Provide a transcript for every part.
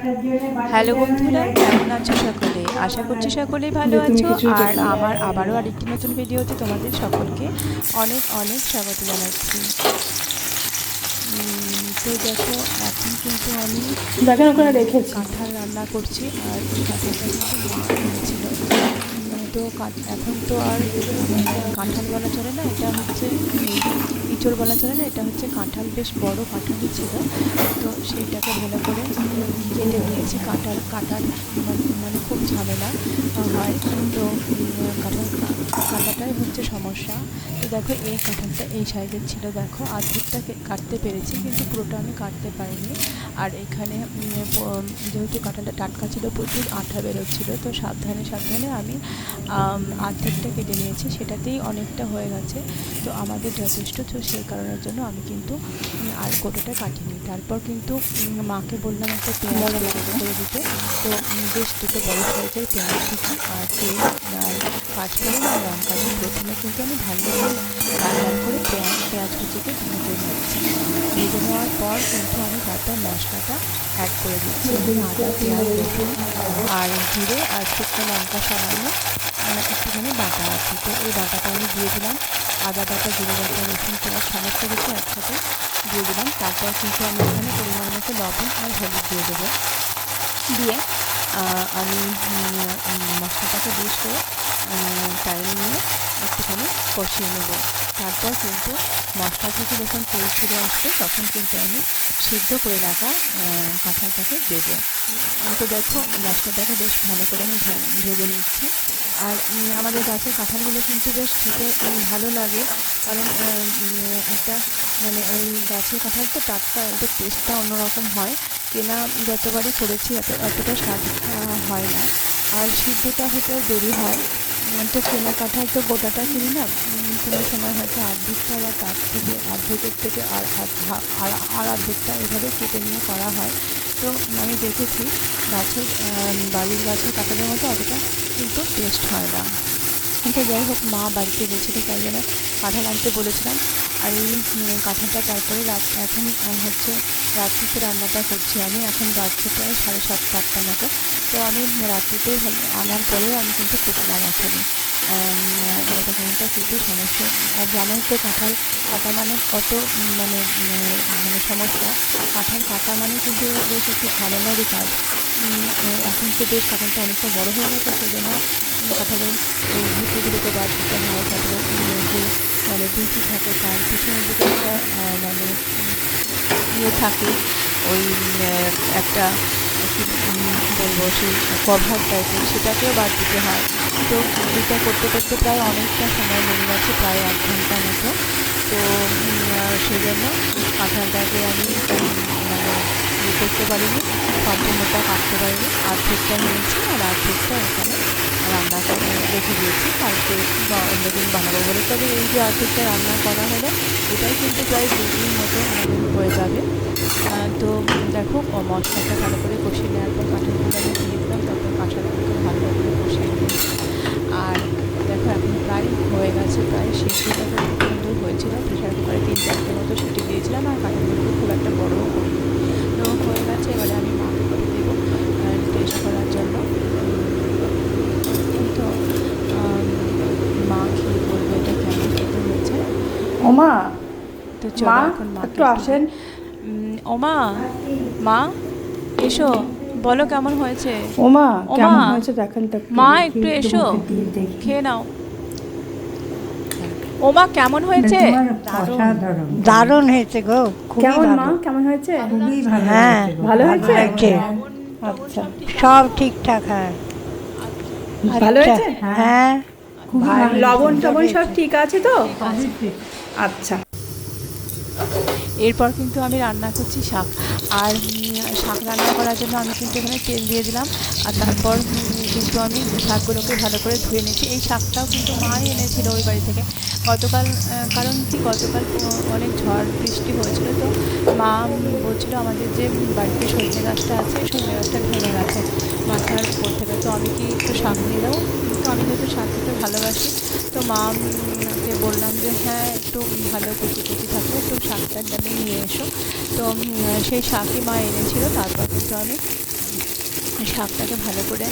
Hello বন্ধুরা কেমন আছো সকলে? আশা করছি সকলেই ভালো আছো। আর আমার আবারও আরেকটি নতুন ভিডিওতে তোমাদের সকলকে অনেক অনেক স্বাগত জানাচ্ছি। তো দেখো এখন কিন্তু আমি কাঁঠাল রান্না করছি আর কাঁঠালটা কিন্তু উম, তো এখন তো আর কাঁঠাল বলা চলে না এটা হচ্ছে ইঁচড় বলা চলে না, এটা হচ্ছে কাঁঠাল, বেশ বড় কাঁঠালই ছিল। তো সেইটাকে ভালো করে কেটে নিয়েছি, কাঁঠাল কাটার মানে- মানে খুব ঝামেলা হয়। তো কাঁঠাল কাটাটাই হচ্ছে সমস্যা। তো দেখো, এই কাঁঠালটা এই সাইজের ছিল, দেখো। অর্ধেকটাকে কাটতে পেরেছি, কিন্তু পুরোটা আমি কাটতে পারিনি। আর এখানে যেহেতু কাঁঠালটা টাটকা ছিল, প্রচুর আঠা বেরোচ্ছিল, তো সাবধানে সাবধানে আমি অর্ধেকটা কেটে নিয়েছি। সেটাতেই অনেকটা হয়ে গেছে। তো আমাদের যথেষ্ট সেই কারণের জন্য আমি কিন্তু আর গোটাটা কাটিনি। তারপর কিন্তু মাকে বললাম একটা পেঁয়াজ করে দিতে। তো বেশ দুটো বড় সাইজের পেঁয়াজ দিচ্ছি আর তেল আর পাঁচফোড়ন আর লঙ্কা দিয়ে প্রথমে কিন্তু আমি ভালো করে লাল লাল করে পেঁয়াজ পেঁয়াজ কুচিকে ভেজে নিচ্ছি ভেজে নেওয়ার পর কিন্তু আমি তারপর মশলাটা অ্যাড করে দিচ্ছি। আদা পেঁয়াজ রসুন আর জিরে আর শুকনো লঙ্কা সামান্য একটুখানি বাটা আছে। তো এই বাটাটা আমি দিয়ে দিলাম। আদা, বাটা, জিরে, বাটা, রসুন, পেঁয়াজ সমস্ত কিছু একসাথে দিয়ে দিলাম। তারপর কিন্তু আমি এখানে পরিমাণ মতো লবণ আর হলুদ দিয়ে দেবো। দিয়ে আমি মশলাটাকে বেশ করে টাইম নিয়ে একটুখানি কষিয়ে নেব। তারপর কিন্তু মশলা থেকে যখন তেল ছেড়ে আসবে, তখন কিন্তু আমি সিদ্ধ করে রাখা কাঁঠালটাকে দেবো। তো দেখো, মশলাটাকে বেশ ভালো করে আমি ভেজে নিচ্ছি। আর আমাদের গাছের কাঁঠালগুলো কিন্তু বেশ খেতে ভালো লাগে। কারণ একটা মানে ওই গাছের কাঁঠাল তো টাটকা এদের টেস্টটা অন্যরকম হয়। কেনা যতবারই করেছি, এত এতটা স্বাদ হয় না। আর সিদ্ধটা হতেও দেরি হয়। তো কেনা কাঁঠাল তো গোটাটা কিনি না কোনো সময় হয়তো অর্ধেকটা বা তার থেকে অর্ধেকের থেকে আর আর অর্ধেকটা এভাবে কেটে নিয়ে করা হয়। তো আমি দেখেছি গাছের বালির গাছের কাটাদের মতো অতটা কিন্তু টেস্ট হয় না। তো যাই হোক মা বাড়িতে গেছিল তাই জন্য কাঁঠাল আনতে বলেছিলাম। আর এই কাঁঠালটা তারপরে রাত এখন হচ্ছে রাত্রিতে রান্নাটা করছি আমি। এখন বাজছে প্রায় সাড়ে সাতটা আটটা মতো। তো আমি রাত্রিতে আনার পরেও আমি কিন্তু কুটলাম এখনই এরকমটা কিন্তু সমস্যা। আর জানোই তো কাঁঠাল কাটা মানে কত মানে মানে সমস্যা। কাঁঠাল কাটা মানে কিন্তু বেশ একটু ঝামেলারই কাজ। এখন তো বেশ কাঁঠালটা অনেকটা বড় হয়ে গেছে সেই জন্য উম, কাঁঠালের ভুটিগুলোকে বাদ দিতে হয় তারপরে যে মানে বিচি থাকে তার পিছনের দিকে একটা মানে ইয়ে থাকে। ওই একটা বলব সেই কভার টাইপের সেটাকেও বাদ দিতে হয়। তো এটা করতে করতে প্রায় অনেকটা সময় লেগে গেছে প্রায় এক ঘণ্টা মতো। তো উম, আহ, সেই জন্য কাঁঠালটাকে আমি মানে ইয়ে করতে পারিনি সম্পূর্ণটা কাটতে পারিনি। অর্ধেকটা নিয়েছি আর অর্ধেকটা এখানে রান্না রেখে দিয়েছি। কালকে বা অন্যদিন বানাবো বলে। তবে এই যে অর্ধেকটা রান্না করা হলো, এটাই কিন্তু প্রায় দুদিন মতো হয়ে যাবে। তো দেখো মশলাটা ভালো করে কষিয়ে নেওয়ার পর কাঁঠালগুলো আমি দিয়ে দিলাম, তারপর কাঁঠালগুলোকে ভালো করে কষিয়ে নিয়েছি আর দেখো এখন প্রায় হয়ে গেছে প্রায় সিটিটা তো খুব সুন্দর হয়েছিল প্রেশার কুকারে তিন চারটে মতো সিটি দিয়েছিলাম আর কাঁঠালগুলো খুব একটা বড়ও করিনি তো হয়ে গেছে এবারে আমি মাকে করে দেবো টেস্ট করার জন্য তো আম, মা খেয়ে বলবে এটা কেমন খেতে হয়েছে ওমা তো মা একটু আসেন। ওমা মা এসো বলো কেমন হয়েছে? ওমা কেমন হয়েছে? দেখেন তো মা একটু এসো খেয়ে নাও। ওমা কেমন হয়েছে? অসাধারণ। দারুণ হয়েছে গো কেমন মা? কেমন হয়েছে? হ্যাঁ ভালো হয়েছে? হয়েছে। আচ্ছা। সব ঠিকঠাক হ্যাঁ। ভালো আচ্ছা, হয়েছে? হ্যাঁ। ভালো লবণ হয়েছে। টবণ সব ঠিক আছে তো। আচ্ছা। এরপর কিন্তু আমি রান্না করছি শাক। আর শাক রান্না করার জন্য আমি কিন্তু এখানে তেল দিয়ে দিলাম। আর তারপর কিন্তু আমি শাকগুলোকে ভালো করে ধুয়ে নিয়েছি। এই শাকটাও কিন্তু মাই এনেছিল ওই বাড়ি থেকে। গতকাল কারণ কি গতকাল অনেক ঝড় বৃষ্টি হয়েছিল। তো মা বলছিল আমাদের যে বাড়িতে সজনে গাছটা আছে সজনে গাছটা ভেঙে গেছে মাথার উপর থেকে। তো আমি কি একটু শাক নিয়ে যাব তো আমি যেহেতু শাক খেতে ভালোবাসি, তো মা হ্যাঁ একটু ভালো কুচি কুচি থাকলে একটু শাকটার ডালে নিয়ে এসো। তো সেই শাকই মা এনেছিল, তারপর কিন্তু আমি শাকটাকে ভালো করে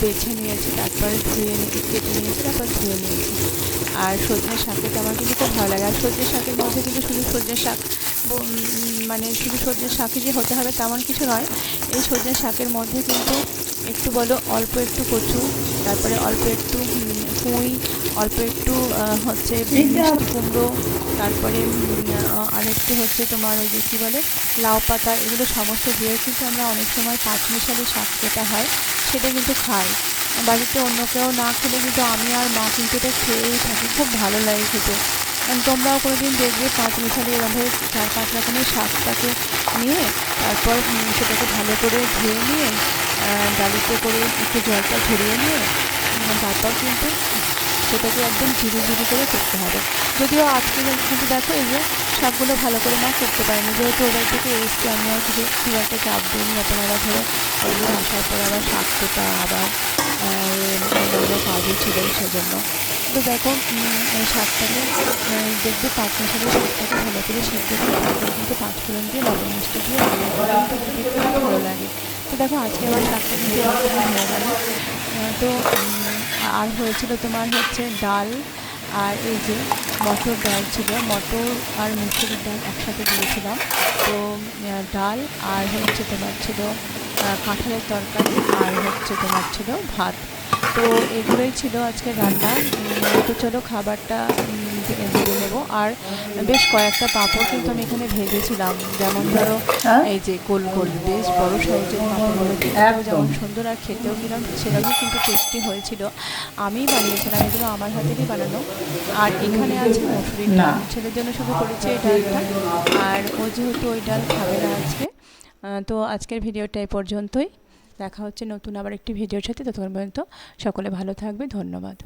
বেছে নিয়েছি, তারপরে ধুয়ে কেটে নিয়েছি, তারপর ধুয়ে নিয়েছি। আর সজনে শাকটা আমার কিন্তু খুব ভালো লাগে, আর সজনে শাকের মধ্যে কিন্তু শুধু সজনে শাক মানে শুধু সজনে শাকই যে হতে হবে তেমন কিছু নয়, এই সজনে শাকের মধ্যে কিন্তু একটু বলো অল্প একটু কচু তারপরে অল্প একটু পুঁই অল্প একটু হচ্ছে কুমড়ো তারপরে আরেকটু হচ্ছে তোমার ওই যে কী বলে লাউ পাতা এগুলো সমস্ত দিয়ে কিন্তু আমরা অনেক সময় পাঁচমিশালি শাক যেটা হয় সেটা কিন্তু খাই। বাড়িতে অন্য কেউ না খেলে কিন্তু আমি আর মা কিন্তু এটা খেয়েই থাকি খুব ভালো লাগে খেতে। কারণ তোমরাও কোনোদিন দেখবে পাঁচ মিশালি এরকমভাবে চার পাঁচ রকমের শাকটাকে নিয়ে তারপর সেটাকে ভালো করে ধুয়ে নিয়ে ডালিতে করে একটু জলটা ঝরিয়ে নিয়ে তারপর কিন্তু সেটাকে একদম ঝিরি ঝিরি করে করতে হবে। যদিও আজকে কিন্তু দেখো এই যে শাকগুলো ভালো করে না করতে পারিনি। যেহেতু ওদের থেকে এসছি, আমি আর কিছু, খুব একটা চাপ দিইনি। আপনারা ধরো ওইদিন আসার পর আবার শাক কোটা আবার কাজও ছিল সেজন্য। তো দেখো এই শাকটাকে দেখবে পাঁচ মিশালি শাকটাকে ভালো করে সেদ্ধ করে কিন্তু পাঁচ ফোড়ন দিয়ে লবণ মিষ্টি দিয়ে ভালো লাগে। তো দেখো, আজকে আমার শাকটা কিন্তু তো আর হয়েছিল তোমার হচ্ছে ডাল আর এই যে মটর ডাল ছিল। মটর আর মুসুর ডাল একসাথে দিয়েছিলাম। তো ডাল আর হচ্ছে তোমার ছিল কাঁঠালের তরকারি আর হচ্ছে তোমার ছিল ভাত। তো এগুলোই ছিল আজকে রান্না। তো চলো খাবারটা বেড়ে নেব। আর বেশ কয়েকটা পাঁপড় কিন্তু আমি এখানে ভেজেছিলাম। যেমন ধরো হ্যাঁ? এই যে গোল গোল বেশ বড় সাইজের পাঁপড়গুলো যেমন সুন্দর আর খেতেও কিরম সেরকমই কিন্তু টেস্টি হয়েছিল। আমি বানিয়েছিলাম এগুলো আমার হাতেরই বানানো। আর এখানে আছে মসুরির ডাল। ছেলের জন্য শুধু করেছি এই ডালটা। আর ও যেহেতু ওই ডাল খাবে না আজকে তো আজকের ভিডিওটা এই পর্যন্তই। দেখা হচ্ছে নতুন আবার একটি ভিডিওর সাথে ততক্ষণ পর্যন্ত সকলে ভালো থাকবে ধন্যবাদ।